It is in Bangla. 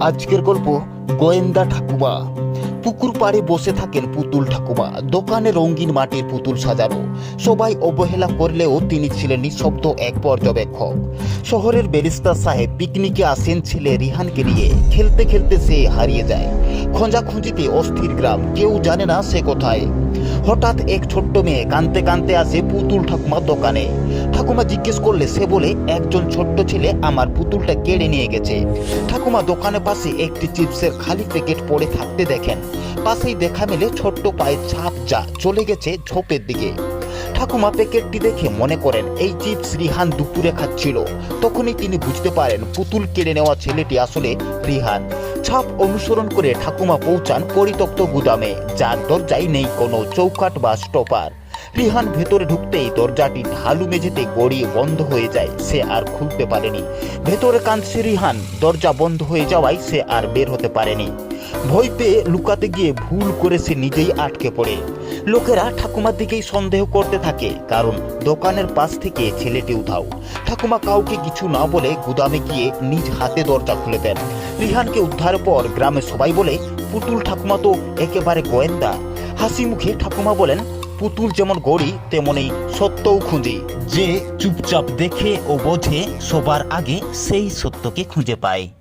আজকের গল্প গোয়েন্দা ঠাকুমা। পুকুর পাড়ে বসে থাকেন পুতুল ঠাকুমা। দোকানে রঙিন মাটির পুতুল সাজানো। সবাই অবহেলা করলেও তিনি ছিলেন নিঃশব্দ এক পর্যবেক্ষক। শহরের ব্যারিস্টার সাহেব পিকনিকে আসেন ছেলে রিহানকে নিয়ে। খেলতে খেলতে সে হারিয়ে যায়। খোঁজাখুঁজিতে অস্থির গ্রাম। কেউ জানে না সে কোথায়। হঠাৎ এক ছোট্ট মেয়ে কানতে কানতে আসে পুতুল ঠাকুমার দোকানে। ঠাকুমা জিজ্ঞেস করলে, সে বলে, একজন ছোট্ট ছেলে আমার পুতুলটা কেড়ে নিয়ে গেছে। ঠাকুমা দোকানের পাশে একটি চিপসের খালি প্যাকেট পড়ে থাকতে দেখেন। পাশেই দেখা মেলে ছোট্ট পায়ের ছাপ যা চলে গেছে ঝোপের দিকে। ঠাকুমা প্যাকেটটি দেখে মনে করেন, এই চিপস রিহান দুপুরে খাচ্ছিল। তখনই তিনি বুঝতে পারেন, পুতুল কেড়ে নেওয়া ছেলেটি আসলে রিহান। ছাপ অনুসরণ করে ঠাকুমা পৌঁছান পরিত্যক্ত গুদামে, যার দরজায় নেই কোনো চৌকাট বা স্টপার। রিহান ভেতরে ঢুকতেই দরজাটি ঢালু মেঝেতে গড়িয়ে বন্ধ হয়ে যায়, সে আর খুলতে পারেনি। ভেতরে কাঁদছে রিহান, দরজা বন্ধ হয়ে যাওয়ায় সে আর বের হতে পারেনি। ভয় পেয়ে লুকাতে গিয়ে ভুল করে সে নিজেই আটকে পড়ে। লোকেরা ঠাকুমার দিকেই সন্দেহ করতে থাকে, কারণ দোকানের পাশ থেকে ছেলেটি উধাও। ঠাকুমা কাউকে কিছু না বলে গুদামে গিয়ে নিজ হাতে দরজা খুলে দেন। রিহানকে উদ্ধারের পর গ্রামে সবাই বলে, পুতুল ঠাকুমা তো একেবারে গোয়েন্দা। হাসি মুখে ঠাকুমা বলেন, পুতুল যেমন গড়ি তেমনি সত্যও খুঁজি। যে চুপচাপ দেখে ও বোঝে, সবার আগে সেই সত্যকে খুঁজে পায়।